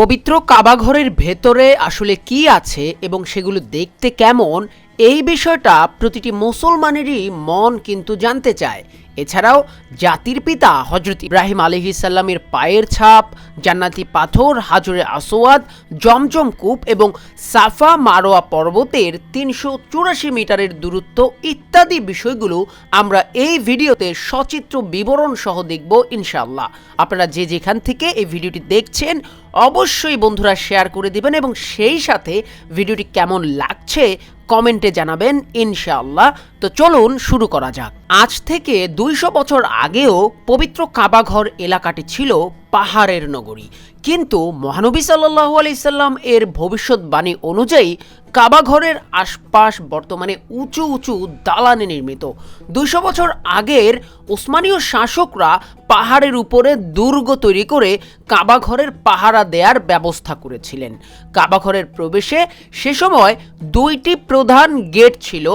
পবিত্র কাবাঘরের ভেতরে আসলে কি আছে এবং সেগুলো দেখতে কেমন, এই বিষয়টা প্রতিটি মুসলমানেরই মন কিন্তু জানতে চায়। এছাড়াও জাতির পিতা হজরত ইব্রাহিম আলহিসাল্লামের পায়ের ছাপ, জান্নাতি পাথর, হাজরে আসোয়াদ জমজম কূপ এবং সাফা মারোয়া পর্বতের তিনশো চুরাশি মিটারের দূরত্ব ইত্যাদি বিষয়গুলো আমরা এই ভিডিওতে সচিত্র বিবরণ সহ দেখব ইনশাল্লাহ আপনারা যে যেখান থেকে এই ভিডিওটি দেখছেন, অবশ্যই বন্ধুরা শেয়ার করে দিবেন এবং সেই সাথে ভিডিওটি কেমন লাগছে কমেন্টে জানাবেন ইনশাআল্লাহ। তো চলুন শুরু করা যাক। আজ থেকে দুইশো বছর আগেও পবিত্র কাবাঘর এলাকাটি ছিল পাহাড়ের নগরী। কিন্তু মহানবী সাল্লাহ আলাইসাল্লাম এর ভবিষ্যৎবাণী অনুযায়ী কাবাঘরের আশপাশ বর্তমানে উঁচু উঁচু দালানে নির্মিত। দুইশো বছর আগের ওসমানীয় শাসকরা পাহাড়ের উপরে দুর্গ তৈরি করে কাবাঘরের পাহারা দেয়ার ব্যবস্থা করেছিলেন। কাবাঘরের প্রবেশে সে সময় দুইটি প্রধান গেট ছিল,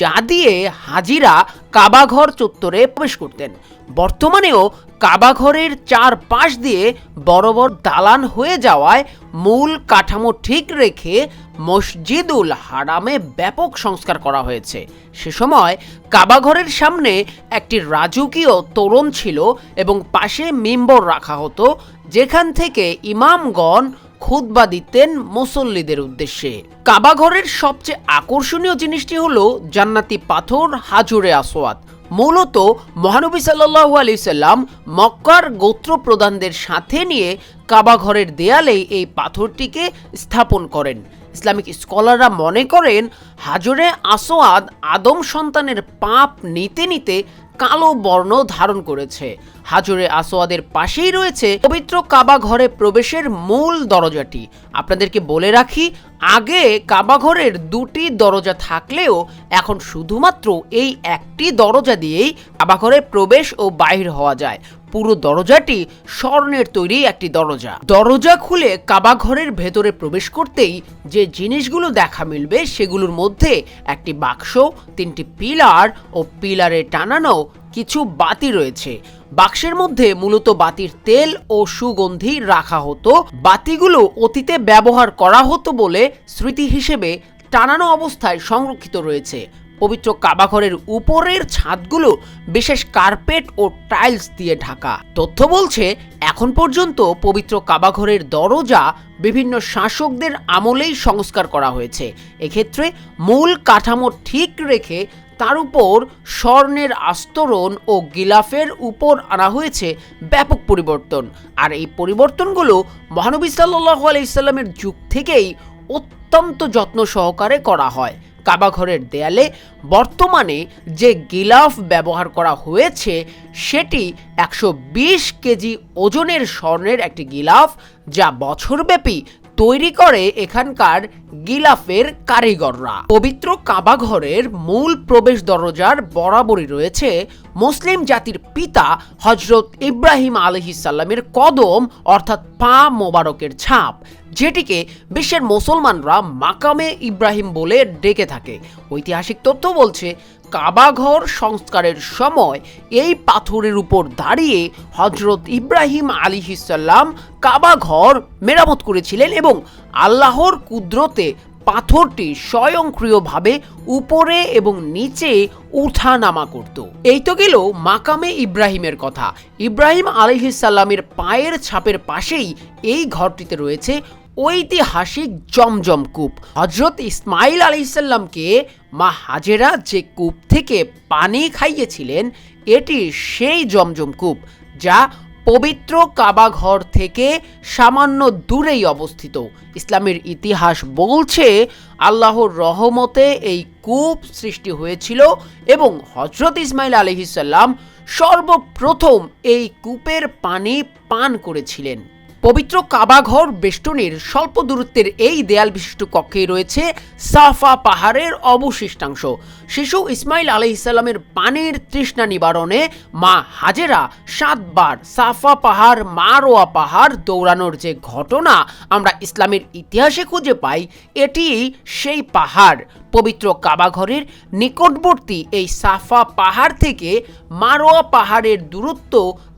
যা দিয়ে হাজিরা কাবাঘর চত্বরে প্রবেশ করতেন। বর্তমানেও কাবাঘরের চার পাশ দিয়ে বড় বড় দালান হয়ে যাওয়ায় মূল কাঠামো ঠিক রেখে মসজিদুল হারামে ব্যাপক সংস্কার করা হয়েছে। সে সময় কাবাঘরের সামনে একটি রাজকীয় তোরণ ছিল এবং পাশে মিম্বর রাখা হতো, যেখান থেকে ইমামগণ খুতবা দিতেন মুসল্লিদের উদ্দেশ্যে। কাবাঘরের সবচেয়ে আকর্ষণীয় জিনিসটি হলো জান্নাতি পাথর, হাজুরে আসোয়াদ মূলত মহানবী সাল্লাহু আলি সাল্লাম মক্কার গোত্র প্রধানদের সাথে নিয়ে কাবাঘরের দেয়ালেই এই পাথরটিকে স্থাপন করেন। ইসলামিক স্কলাররা মনে করেন, হাজরে আসোয়াদ আদম সন্তানের পাপ নিতে নিতে কালো বর্ণ ধারণ করেছে। হাজরে আসোয়াদের পাশেই রয়েছে পবিত্র কাবা ঘরে প্রবেশের মূল দরজাটি। আপনাদেরকে বলে রাখি আগে কাবাঘরের দুটি দরজা থাকলেও এখন শুধুমাত্র এই একটি দরজা দিয়েই কাবাঘরে প্রবেশ ও বাহির হওয়া যায়। পুরো দরজাটি স্বর্ণের তৈরি একটি দরজা। দরজা খুলে কাবা ঘরের ভেতরে প্রবেশ করতেই যে জিনিসগুলো দেখা মিলবে সেগুলোর মধ্যে একটি বাক্স, তিনটি পিলার ও পিলারে টানানো কিছু বাতি রয়েছে। বাক্সের মধ্যে মূলত বাতির তেল ও সুগন্ধি রাখা হতো। বাতিগুলো অতীতে ব্যবহার করা হতো বলে স্মৃতি হিসেবে টানানো অবস্থায় সংরক্ষিত রয়েছে। পবিত্র কাবাঘরের উপরের ছাদগুলো বিশেষ কার্পেট ও টাইলস দিয়ে ঢাকা। তথ্য বলছে, এখন পর্যন্ত পবিত্র কাবাঘরের দরজা বিভিন্ন শাসকদের আমলেই সংস্কার করা হয়েছে। এক্ষেত্রে মূল কাঠামো ঠিক রেখে তার উপর স্বর্ণের আস্তরণ ও গিলাফের উপর আনা হয়েছে ব্যাপক পরিবর্তন। আর এই পরিবর্তনগুলো মহানবী সাল্লাহ আলাইসাল্লামের যুগ থেকেই অত্যন্ত যত্ন সহকারে করা হয়। কাবাঘরের দেয়ালে বর্তমানে যে গিলাফ ব্যবহার করা হয়েছে, সেটি একশো বিশ কেজি ওজনের স্বর্ণের একটি গিলাফ, যা বছরব্যাপী তৈরি করে এখানকার গিলাফের কারিগররা। পবিত্র কাবাঘরের মূল প্রবেশ দরজার বরাবরই রয়েছে মুসলিম জাতির পিতা হজরত ইব্রাহিম আলহিসাল্লামের কদম, অর্থাৎ পা মোবারকের ছাপ, যেটিকে বিশ্বের মুসলমানরা মাকামে ইব্রাহিম বলে ডেকে থাকে। ঐতিহাসিক তথ্য বলছে কাবাঘর সংস্কারের সময় এই পাথরের উপর দাঁড়িয়ে হজরত ইব্রাহিম আলিহিসাল্লাম কাবাঘর মেরামত করেছিলেন এবং আল্লাহর কুদরতে পাথরটি স্বয়ংক্রিয়ভাবে উপরে এবং নিচে উঠা নামা করত। এই তো গেল মাকামে ইব্রাহিমের কথা। ইব্রাহিম আলহিসাল্লামের পায়ের ছাপের পাশেই এই ঘরটিতে রয়েছে ঐতিহাসিক জমজম কূপ। হজরত ইসমাইল আলাইসাল্লামকে মা হাজেরা যে কূপ থেকে পানি খাইয়েছিলেন, এটি সেই জমজম কূপ যা পবিত্র কাবাঘর থেকে সামান্য দূরেই অবস্থিত। ইসলামের ইতিহাস বলছে, আল্লাহর রহমতে এই কূপ সৃষ্টি হয়েছিল এবং হজরত ইসমাইল আলহিসাল্লাম সর্বপ্রথম এই কূপের পানি পান করেছিলেন। পবিত্র কাবাঘর বেষ্টনীর স্বল্প দূরত্বের এই দেয়াল বিশিষ্ট কক্ষেই রয়েছে সাফা পাহাড়ের অবশিষ্টাংশ। শিশু ইসমাইল আলহিসাল্লামের পানির তৃষ্ণা নিবারণে মা হাজেরা সাতবার সাফা পাহাড়, মারোয়া পাহাড় দৌড়ানোর যে ঘটনা আমরা ইসলামের ইতিহাসে খুঁজে পাই, এটি সেই পাহাড়। পবিত্র কাবাঘরের নিকটবর্তী এই সাফা পাহাড় থেকে মারোয়া পাহাড়ের দূরত্ব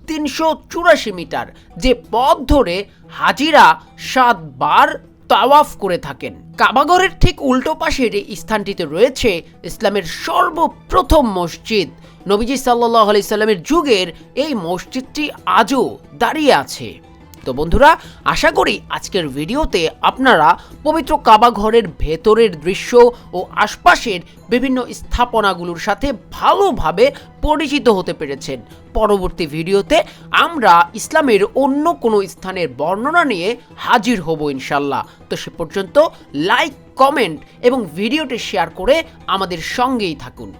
তিনশো চুরাশি মিটার, যে পথ ধরে হাজিরা সাতবার তাওয়াফ করে থাকেন। কাবাগরের ঠিক উল্টো পাশের এই স্থানটিতে রয়েছে ইসলামের সর্বপ্রথম মসজিদ। নবীজি সাল্লাহ আলি সাল্লামের যুগের এই মসজিদটি আজও দাঁড়িয়ে আছে। তো বন্ধুরা, আশা করি আজকের ভিডিওতে আপনারা পবিত্র কাবা ঘরের ভেতরের দৃশ্য ও আশপাশের বিভিন্ন স্থাপনাগুলোর সাথে ভালোভাবে পরিচিত হতে পেরেছেন। পরবর্তী ভিডিওতে আমরা ইসলামের অন্য কোনো স্থানের বর্ণনা নিয়ে হাজির হব ইনশাল্লাহ তো সে পর্যন্ত লাইক, কমেন্ট এবং ভিডিওটি শেয়ার করে আমাদের সঙ্গেই থাকুন।